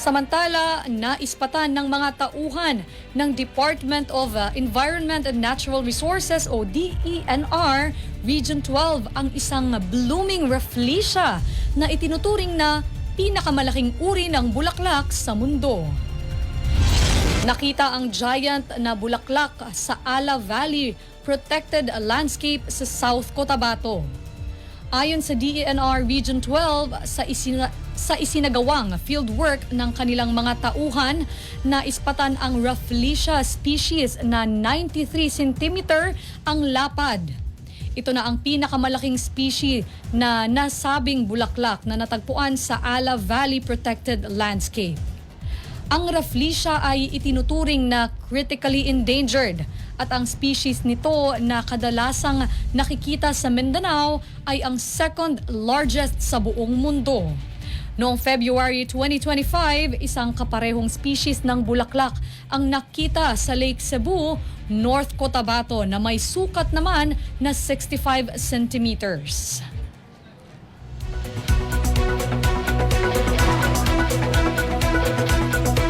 Samantala, naispatan ng mga tauhan ng Department of uh, Environment and Natural Resources o DENR Region 12 ang isang blooming rafflesia na itinuturing na pinakamalaking uri ng bulaklak sa mundo. Nakita ang giant na bulaklak sa Ala Valley Protected Landscape sa South Cotabato. Ayon sa DENR Region 12, sa, isina- sa isinagawang fieldwork ng kanilang mga tauhan, na ispatan ang Rafflesia species na 93 cm ang lapad. Ito na ang pinakamalaking species na nasabing bulaklak na natagpuan sa Ala Valley Protected Landscape. Ang Rafflesia ay itinuturing na critically endangered at ang species nito na kadalasang nakikita sa Mindanao ay ang second largest sa buong mundo. Noong February 2025, isang kaparehong species ng bulaklak ang nakita sa Lake Cebu, North Cotabato na may sukat naman na 65 centimeters.